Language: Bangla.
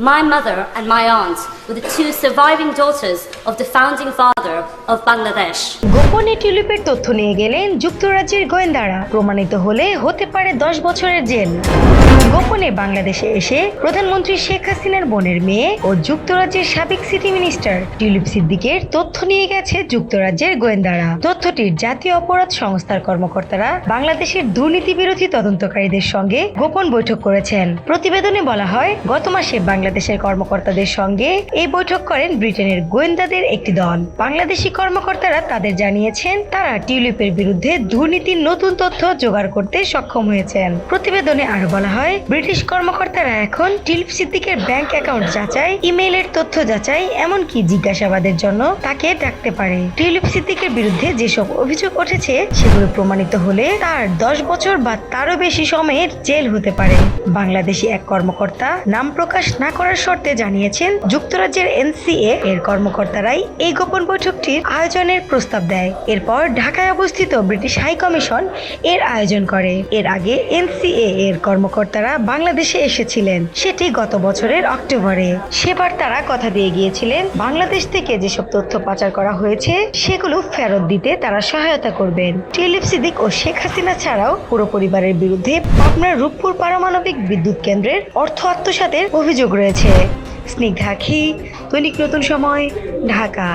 My mother and my aunt were the two surviving daughters of the founding father of Bangladesh. গোপনে টিউলিপের তথ্য নিয়ে গেলেন যুক্তরাজ্যের গোয়েন্দারা। প্রমাণিত হলে হতে পারে দশ বছরের জেল। গোপনে বাংলাদেশে এসে প্রধানমন্ত্রী শেখ হাসিনার বোনের মেয়ে ও যুক্তরাজ্যের সাবেক সিটি মিনিস্টার টিউলিপ সিদ্দিকের তথ্য নিয়ে গেছে যুক্তরাজ্যের গোয়েন্দারা। তথ্যটির জাতীয় অপরাধ সংস্থার কর্মকর্তারা বাংলাদেশের দুর্নীতি বিরোধী তদন্তকারীদের সঙ্গে গোপন বৈঠক করেছেন। প্রতিবেদনে বলা হয়, গত মাসে বাংলাদেশের কর্মকর্তাদের সঙ্গে এই বৈঠক করেন ব্রিটেনের গোয়েন্দাদের একটি দল। বাংলাদেশি কর্মকর্তারা তাদের জানিয়েছেন, তারা টিউলিপের বিরুদ্ধে দুর্নীতির নতুন তথ্য জোগাড় করতে সক্ষম হয়েছেন। প্রতিবেদনে আরও বলা হয়, ব্রিটিশ কর্মকর্তারা এখন টিউলিপ সিদ্দিকের ব্যাংক অ্যাকাউন্ট যাচাই, ইমেইলের তথ্য যাচাই, এমনকি জিজ্ঞাসাবাদের জন্য তাকে ডাকতে পারে। টিউলিপ সিদ্দিকের বিরুদ্ধে যেসব অভিযোগ উঠেছে, সেগুলো প্রমাণিত হলে তার দশ বছর বা তারও বেশি সময়ের জেল হতে পারে। বাংলাদেশি এক কর্মকর্তা, নাম প্রকাশ না করার শর্তে জানিয়েছেন যুক্তরাজ্যের এনসিএ এর কর্মকর্তারাই এই গোপন বৈঠকটির আয়োজনের প্রস্তাব দেয়। এরপর ঢাকায় অবস্থিত ব্রিটিশ হাই কমিশন এর আয়োজন করে। এর আগে এনসিএ এর কর্মকর্তারা বাংলাদেশে এসেছিলেন, সেটি গত বছরের অক্টোবরে। সেবার তারা কথা দিয়ে গিয়েছিলেন, বাংলাদেশ থেকে যেসব তথ্য পাচার করা হয়েছে, সেগুলো ফেরত দিতে তারা সহায়তা করবেন। টিলিপ সিদ্দিক ও শেখ হাসিনা ছাড়াও পুরো পরিবারের বিরুদ্ধে পাবনার রূপপুর পারমাণবিক বিদ্যুৎ কেন্দ্রের অর্থ আত্মসাতের অভিযোগ রয়েছে। স্নিগ্ধা খি দৈনিক নতুন সময় ঢাকা।